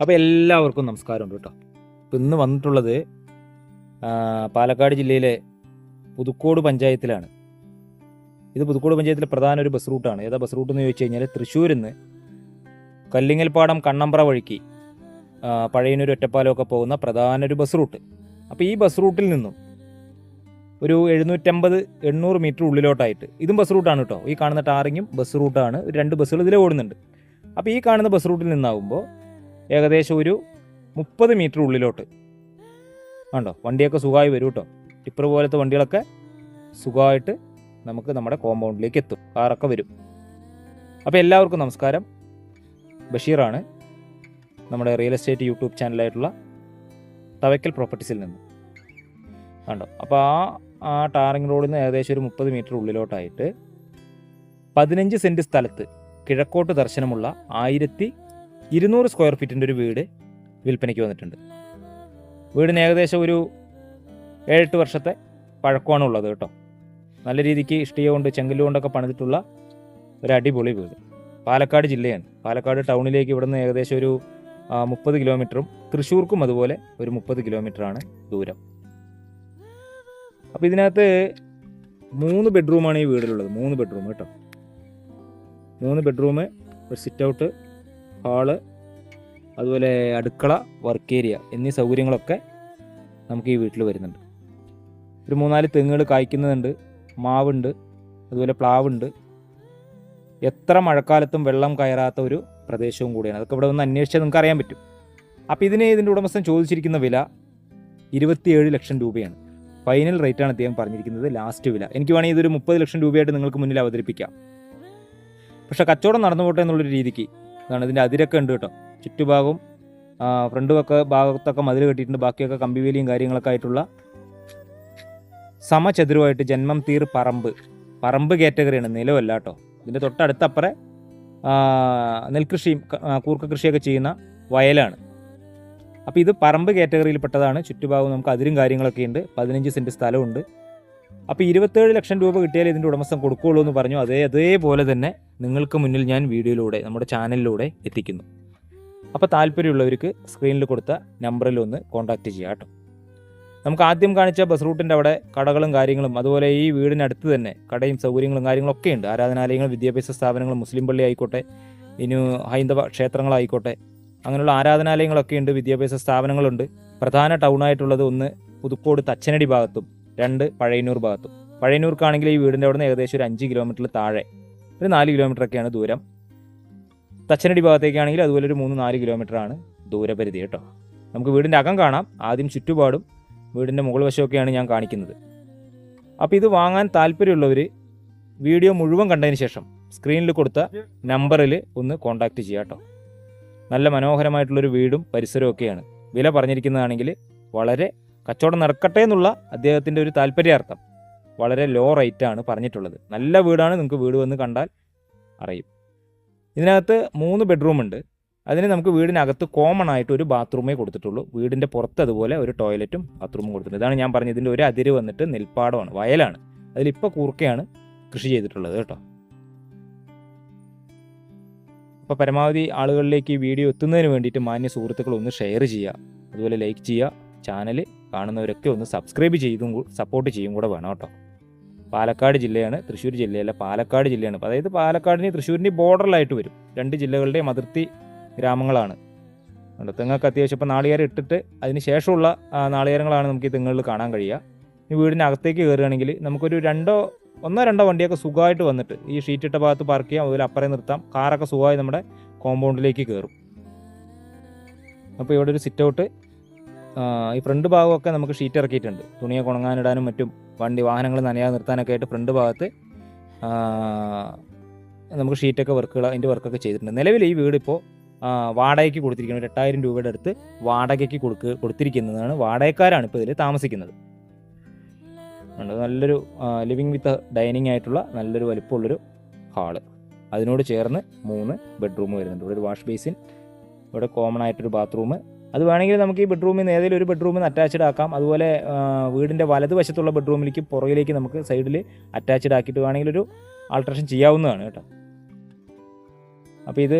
അപ്പോൾ എല്ലാവർക്കും നമസ്കാരമുണ്ട് കേട്ടോ. ഇപ്പം ഇന്ന് വന്നിട്ടുള്ളത് പാലക്കാട് ജില്ലയിലെ പുതുക്കോട് പഞ്ചായത്തിലാണ്. ഇത് പുതുക്കോട് പഞ്ചായത്തിലെ പ്രധാന ഒരു ബസ് റൂട്ടാണ് ഏതാ ബസ് റൂട്ട് എന്ന് ചോദിച്ചു കഴിഞ്ഞാൽ തൃശ്ശൂരിൽ നിന്ന് കല്ലിങ്ങൽപ്പാടം കണ്ണമ്പ്ര വഴിക്ക് പഴയനൂർ ഒറ്റപ്പാലമൊക്കെ പോകുന്ന പ്രധാന ഒരു ബസ് റൂട്ട് അപ്പോൾ ഈ ബസ് റൂട്ടിൽ നിന്നും ഒരു എഴുന്നൂറ്റമ്പത് എണ്ണൂറ് മീറ്റർ ഉള്ളിലോട്ടായിട്ട് ഇതും ബസ് റൂട്ടാണ് കേട്ടോ. ഈ കാണുന്ന ടാറിങ്ങും ബസ് റൂട്ടാണ് ഒരു രണ്ട് ബസ്സുകൾ ഇതിൽ ഓടുന്നുണ്ട്. അപ്പോൾ ഈ കാണുന്ന ബസ് റൂട്ടിൽ നിന്നാകുമ്പോൾ ഏകദേശം ഒരു മുപ്പത് മീറ്റർ ഉള്ളിലോട്ട്. കണ്ടോ? വണ്ടിയൊക്കെ സുഖമായി വരും കേട്ടോ ടിപ്പർ പോലത്തെ വണ്ടികളൊക്കെ സുഖമായിട്ട് നമുക്ക് നമ്മുടെ കോമ്പൗണ്ടിലേക്ക് എത്തും. കാറൊക്കെ വരും. അപ്പോൾ എല്ലാവർക്കും നമസ്കാരം. ബഷീറാണ് നമ്മുടെ റിയൽ എസ്റ്റേറ്റ് യൂട്യൂബ് ചാനലായിട്ടുള്ള തവയ്ക്കൽ പ്രോപ്പർട്ടീസിൽ നിന്ന്. കണ്ടോ? അപ്പോൾ ആ ആ ടാറിംഗ് റോഡിൽ നിന്ന് ഏകദേശം ഒരു മുപ്പത് മീറ്റർ ഉള്ളിലോട്ടായിട്ട് പതിനഞ്ച് സെന്റ് സ്ഥലത്ത് കിഴക്കോട്ട് ദർശനമുള്ള ആയിരത്തി ഇരുന്നൂറ് സ്ക്വയർ ഫീറ്റിന്റെ ഒരു വീട് വിൽപ്പനയ്ക്ക് വന്നിട്ടുണ്ട്. വീടിന് ഏകദേശം ഒരു ഏഴെട്ട് വർഷത്തെ പഴക്കമാണ് ഉള്ളത് കേട്ടോ. നല്ല രീതിക്ക് ഇഷ്ടിക കൊണ്ട് ചെങ്കല്ല് കൊണ്ടൊക്കെ പണിതിട്ടുള്ള ഒരു അടിപൊളി വീട്. പാലക്കാട് ജില്ലയാണ്. പാലക്കാട് ടൗണിലേക്ക് ഇവിടുന്ന് ഏകദേശം ഒരു മുപ്പത് കിലോമീറ്ററും തൃശ്ശൂർക്കും അതുപോലെ ഒരു മുപ്പത് കിലോമീറ്ററാണ് ദൂരം. അപ്പോൾ ഇതിനകത്ത് മൂന്ന് ബെഡ്റൂമാണ് ഈ വീടിലുള്ളത്. മൂന്ന് ബെഡ്റൂം കേട്ടോ. മൂന്ന് ബെഡ്റൂം ഒരു സിറ്റ് ഔട്ട് ഹാൾ അതുപോലെ അടുക്കള വർക്ക് ഏരിയ എന്നീ സൗകര്യങ്ങളൊക്കെ നമുക്ക് ഈ വീട്ടിൽ വരുന്നുണ്ട്. ഒരു മൂന്നാൽ തെങ്ങുകൾ കായ്ക്കുന്നുണ്ട് മാവുണ്ട് അതുപോലെ പ്ലാവുണ്ട്. എത്ര മഴക്കാലത്തും വെള്ളം കയറാത്ത ഒരു പ്രദേശവും കൂടിയാണ്. അതൊക്കെ ഇവിടെ ഒന്ന് അന്വേഷിച്ചാൽ നിങ്ങൾക്ക് അറിയാൻ പറ്റും. അപ്പോൾ ഇതിന് ഇതിന്റെ ഉടമസ്ഥൻ ചോദിച്ചിരിക്കുന്ന വില ഇരുപത്തിയേഴ് ലക്ഷം രൂപയാണ്. ഫൈനൽ റേറ്റാണ് അദ്ദേഹം പറഞ്ഞിരിക്കുന്നത് ലാസ്റ്റ് വില. എനിക്ക് വേണമെങ്കിൽ ഇതൊരു മുപ്പത് ലക്ഷം രൂപയായിട്ട് നിങ്ങൾക്ക് മുന്നിൽ അവതരിപ്പിക്കാം. പക്ഷേ കച്ചവടം നടന്നു പോട്ടെ എന്നുള്ളൊരു രീതിക്ക് ഇതാണ് ഇതിന്റെ അതിരൊക്കെ ഉണ്ട് കേട്ടോ. ചുറ്റുഭാഗവും ഒക്കെ ഭാഗത്തൊക്കെ മതിൽ കെട്ടിയിട്ടുണ്ട്. ബാക്കിയൊക്കെ കമ്പിവേലിയും കാര്യങ്ങളൊക്കെ ആയിട്ടുള്ള സമചതുരമായിട്ട് ജന്മം തീർ പറമ്പ്. പറമ്പ് കാറ്റഗറിയാണ് നിലവല്ല കേട്ടോ. ഇതിന്റെ തൊട്ടടുത്തപ്പുറം നെൽകൃഷിയും കൂർക്ക കൃഷിയൊക്കെ ചെയ്യുന്ന വയലാണ്. അപ്പോൾ ഇത് പറമ്പ് കാറ്റഗറിയിൽപ്പെട്ടതാണ് ചുറ്റുഭാഗം നമുക്ക് അതിരും കാര്യങ്ങളൊക്കെ ഉണ്ട്. പതിനഞ്ച് സെന്റ് സ്ഥലമുണ്ട്. അപ്പോൾ ഇരുപത്തേഴ് ലക്ഷം രൂപ കിട്ടിയാൽ ഇതിന്റെ ഉടമസ്ഥൻ കൊടുക്കുകയുള്ളൂ എന്ന് പറഞ്ഞു. അതേ അതേപോലെ തന്നെ നിങ്ങൾക്ക് മുന്നിൽ ഞാൻ വീഡിയോയിലൂടെ നമ്മുടെ ചാനലിലൂടെ എത്തിക്കുന്നു. അപ്പോൾ താല്പര്യമുള്ളവർക്ക് സ്ക്രീനിൽ കൊടുത്ത നമ്പറിൽ ഒന്ന് കോൺടാക്റ്റ് ചെയ്യാം കേട്ടോ. നമുക്ക് ആദ്യം കാണിച്ച ബസ് റൂട്ടിന്റെ അവിടെ കടകളും കാര്യങ്ങളും അതുപോലെ ഈ വീടിനടുത്ത് തന്നെ കടയും സൗകര്യങ്ങളും കാര്യങ്ങളൊക്കെ ഉണ്ട്. ആരാധനാലയങ്ങൾ വിദ്യാഭ്യാസ സ്ഥാപനങ്ങൾ മുസ്ലിം പള്ളി ആയിക്കോട്ടെ ഇനി ഹൈന്ദവ ക്ഷേത്രങ്ങളായിക്കോട്ടെ അങ്ങനെയുള്ള ആരാധനാലയങ്ങളൊക്കെ ഉണ്ട് വിദ്യാഭ്യാസ സ്ഥാപനങ്ങളുണ്ട്. പ്രധാന ടൗണായിട്ടുള്ളത് ഒന്ന് പുതുക്കോട് തച്ചനടി ഭാഗത്തും രണ്ട് പഴയന്നൂർ ഭാഗത്തും. പഴയന്നൂർക്കാണെങ്കിൽ ഈ വീടിന്റെ അവിടെ നിന്ന് ഏകദേശം ഒരു അഞ്ച് കിലോമീറ്ററിൽ താഴെ. ഒരു നാല് കിലോമീറ്റർ ഒക്കെയാണ് ദൂരം. തച്ചനടി ഭാഗത്തേക്കാണെങ്കിൽ അതുപോലെ ഒരു മൂന്ന് നാല് കിലോമീറ്റർ ആണ് ദൂരപരിധി കേട്ടോ. നമുക്ക് വീടിന്റെ അകം കാണാം. ആദ്യം ചുറ്റുപാടും വീടിന്റെ മുകൾ വശമൊക്കെയാണ് ഞാൻ കാണിക്കുന്നത്. അപ്പോൾ ഇത് വാങ്ങാൻ താല്പര്യമുള്ളവർ വീഡിയോ മുഴുവൻ കണ്ടതിന് ശേഷം സ്ക്രീനിൽ കൊടുത്ത നമ്പറിൽ ഒന്ന് കോൺടാക്റ്റ് ചെയ്യാം കേട്ടോ. നല്ല മനോഹരമായിട്ടുള്ളൊരു വീടും പരിസരവും ഒക്കെയാണ്. വില പറഞ്ഞിരിക്കുന്നതാണെങ്കിൽ വളരെ കച്ചവടം നടക്കട്ടെ എന്നുള്ള അദ്ദേഹത്തിന്റെ ഒരു താല്പര്യാർത്ഥം. വളരെ ലോ റേറ്റാണ് പറഞ്ഞിട്ടുള്ളത്. നല്ല വീടാണ് നിങ്ങൾക്ക് വീട് വന്ന് കണ്ടാൽ അറിയും. ഇതിനകത്ത് മൂന്ന് ബെഡ്റൂം ഉണ്ട്. അതിന് നമുക്ക് വീടിനകത്ത് കോമൺ ആയിട്ട് ഒരു ബാത്റൂമേ കൊടുത്തിട്ടുള്ളൂ. വീടിന്റെ പുറത്ത് അതുപോലെ ഒരു ടോയ്ലറ്റും ബാത്റൂമും കൊടുത്തിട്ടുണ്ട്. ഇതാണ് ഞാൻ പറഞ്ഞത്. ഇതിന്റെ ഒരു അതിര് വന്നിട്ട് നെൽപ്പാടമാണ് വയലാണ്. അതിലിപ്പോൾ കൂർക്കയാണ് കൃഷി ചെയ്തിട്ടുള്ളത് കേട്ടോ. അപ്പോൾ പരമാവധി ആളുകളിലേക്ക് ഈ വീഡിയോ എത്തുന്നതിന് വേണ്ടിയിട്ട് മാന്യ സുഹൃത്തുക്കൾ ഒന്ന് ഷെയർ ചെയ്യുക. അതുപോലെ ലൈക്ക് ചെയ്യുക. ചാനൽ കാണുന്നവരൊക്കെ ഒന്ന് സബ്സ്ക്രൈബ് ചെയ്തും സപ്പോർട്ട് ചെയ്യും കൂടെ വേണം കേട്ടോ. പാലക്കാട് ജില്ലയാണ് തൃശ്ശൂർ ജില്ലയല്ല പാലക്കാട് ജില്ലയാണ്. അതായത് പാലക്കാടിന് തൃശ്ശൂരിന്റെ ബോർഡറിലായിട്ട് വരും. രണ്ട് ജില്ലകളുടെയും അതിർത്തി ഗ്രാമങ്ങളാണ്. ഉണ്ട് തെങ്ങൊക്കെ അത്യാവശ്യം ഇപ്പോൾ നാളികേരം ഇട്ടിട്ട് അതിന് ശേഷമുള്ള നാളികേരങ്ങളാണ് നമുക്ക് ഈ തെങ്ങുകളിൽ കാണാൻ കഴിയുക. ഈ വീടിനകത്തേക്ക് കയറുകയാണെങ്കിൽ നമുക്കൊരു രണ്ടോ ഒന്നോ രണ്ടോ വണ്ടിയൊക്കെ സുഖമായിട്ട് വന്നിട്ട് ഈ ഷീറ്റ് ഇട്ട ഭാഗത്ത് പാർക്ക് ചെയ്യാം അതുപോലെ അപ്പുറം നിർത്താം. കാറൊക്കെ സുഖമായി നമ്മുടെ കോമ്പൗണ്ടിലേക്ക് കയറും. അപ്പോൾ ഇവിടെ ഒരു സിറ്റ് ഔട്ട് ഈ ഫ്രണ്ട് ഭാഗമൊക്കെ നമുക്ക് ഷീറ്റ് ഇറക്കിയിട്ടുണ്ട്. തുണിയൊക്കെ ഉണങ്ങാനിടാനും മറ്റും വണ്ടി വാഹനങ്ങൾ നനയാതെ നിർത്താനൊക്കെ ആയിട്ട് ഫ്രണ്ട് ഭാഗത്ത് നമുക്ക് ഷീറ്റൊക്കെ വർക്കുകൾ അതിന്റെ വർക്കൊക്കെ ചെയ്തിട്ടുണ്ട്. നിലവിൽ ഈ വീട് ഇപ്പോൾ വാടകയ്ക്ക് കൊടുത്തിരിക്കുന്നത് ഒരു എട്ടായിരം രൂപയുടെ അടുത്ത് വാടകയ്ക്ക് കൊടുക്ക കൊടുത്തിരിക്കുന്നതാണ്. വാടകക്കാരാണ് ഇപ്പോൾ ഇതിൽ താമസിക്കുന്നത്. നല്ലൊരു ലിവിങ് വിത്ത് ഡൈനിങ് ആയിട്ടുള്ള നല്ലൊരു വലിപ്പമുള്ളൊരു ഹാൾ. അതിനോട് ചേർന്ന് മൂന്ന് ബെഡ്റൂം വരുന്നുണ്ട്. ഇവിടെ ഒരു വാഷ് ബേസിൻ ഇവിടെ കോമൺ ആയിട്ടൊരു ബാത്റൂം അത് വേണമെങ്കിൽ നമുക്ക് ഈ ബെഡ്റൂമിൽ നിന്ന് ഏതെങ്കിലും ഒരു ബെഡ്റൂമിൽ നിന്ന് അറ്റാച്ച്ഡ് ആക്കാം. അതുപോലെ വീടിന്റെ വലതുവശത്തുള്ള ബെഡ്റൂമിലേക്ക് പുറകിലേക്ക് നമുക്ക് സൈഡിൽ അറ്റാച്ച്ഡ് ആക്കിയിട്ട് വേണമെങ്കിൽ ഒരു ആൾട്രേഷൻ ചെയ്യാവുന്നതാണ് കേട്ടോ. അപ്പോൾ ഇത്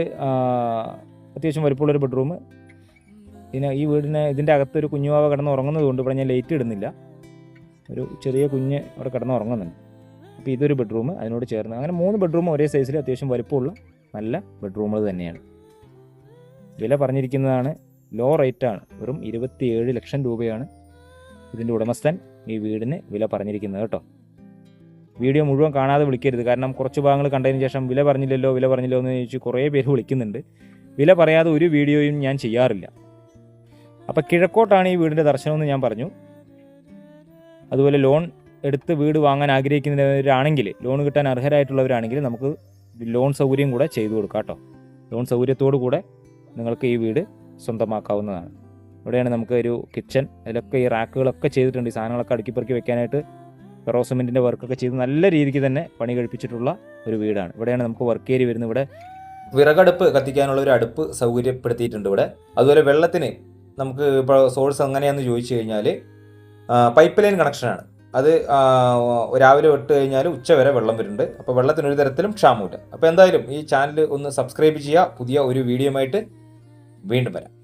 അത്യാവശ്യം വലിപ്പമുള്ളൊരു ബെഡ്റൂം ഇതിന് ഈ വീടിന് ഇതിന്റെ അകത്തൊരു കുഞ്ഞുവാവ കിടന്ന് ഉറങ്ങുന്നത് കൊണ്ട് ഇവിടെ ഞാൻ ലൈറ്റ് ഇടുന്നില്ല. ഒരു ചെറിയ കുഞ്ഞ് അവിടെ കിടന്ന് ഉറങ്ങുന്നുണ്ട്. അപ്പോൾ ഇതൊരു ബെഡ്റൂം അതിനോട് ചേർന്ന്. അങ്ങനെ മൂന്ന് ബെഡ്റൂം ഒരേ സൈസിൽ അത്യാവശ്യം വലുപ്പമുള്ള നല്ല ബെഡ്റൂമുകൾ തന്നെയാണ്. വില പറഞ്ഞിരിക്കുന്നതാണ് ലോ റേറ്റാണ്. വെറും ഇരുപത്തിയേഴ് ലക്ഷം രൂപയാണ് ഇതിന്റെ ഉടമസ്ഥൻ ഈ വീടിന് വില പറഞ്ഞിരിക്കുന്നത് കേട്ടോ. വീഡിയോ മുഴുവൻ കാണാതെ വിളിക്കരുത്. കാരണം കുറച്ച് ഭാഗങ്ങൾ കണ്ടതിന് ശേഷം വില പറഞ്ഞില്ലല്ലോ വില പറഞ്ഞില്ലോ എന്ന് ചോദിച്ച് കുറേ പേര് വിളിക്കുന്നുണ്ട്. വില പറയാതെ ഒരു വീഡിയോയും ഞാൻ ചെയ്യാറില്ല. അപ്പോൾ കിഴക്കോട്ടാണ് ഈ വീടിന്റെ ദർശനമെന്ന് ഞാൻ പറഞ്ഞു. അതുപോലെ ലോൺ എടുത്ത് വീട് വാങ്ങാൻ ആഗ്രഹിക്കുന്നവരാണെങ്കിൽ ലോൺ കിട്ടാൻ അർഹരായിട്ടുള്ളവരാണെങ്കിൽ നമുക്ക് ലോൺ സൗകര്യം കൂടെ ചെയ്തു കൊടുക്കാം കേട്ടോ. ലോൺ സൗകര്യത്തോടു കൂടെ നിങ്ങൾക്ക് ഈ വീട് സ്വന്തമാക്കാവുന്നതാണ്. ഇവിടെയാണ് നമുക്ക് ഒരു കിച്ചൺ അതിലൊക്കെ ഈ റാക്കുകളൊക്കെ ചെയ്തിട്ടുണ്ട്. ഈ സാധനങ്ങളൊക്കെ അടുക്കിപ്പെറുക്കി വെക്കാനായിട്ട് ഫെറോ സിമെന്റിന്റെ വർക്കൊക്കെ ചെയ്ത് നല്ല രീതിക്ക് തന്നെ പണി കഴിപ്പിച്ചിട്ടുള്ള ഒരു വീടാണ്. ഇവിടെയാണ് നമുക്ക് വർക്ക് ഏരി വരുന്നത്. ഇവിടെ വിറകടുപ്പ് കത്തിക്കാനുള്ള ഒരു അടുപ്പ് സൗകര്യപ്പെടുത്തിയിട്ടുണ്ട് ഇവിടെ. അതുപോലെ വെള്ളത്തിന് നമുക്ക് ഇപ്പോൾ സോഴ്സ് എങ്ങനെയാണെന്ന് ചോദിച്ചു കഴിഞ്ഞാൽ പൈപ്പ് ലൈൻ കണക്ഷനാണ് അത് രാവിലെ വിട്ട് കഴിഞ്ഞാൽ ഉച്ച വരെ വെള്ളം വരുന്നുണ്ട്. അപ്പോൾ വെള്ളത്തിനൊരു തരത്തിലും ക്ഷാമമില്ല. അപ്പോൾ എന്തായാലും ഈ ചാനൽ ഒന്ന് സബ്സ്ക്രൈബ് ചെയ്യുക. പുതിയ ഒരു വീഡിയോ ആയിട്ട് വീണ്ടും വരാം.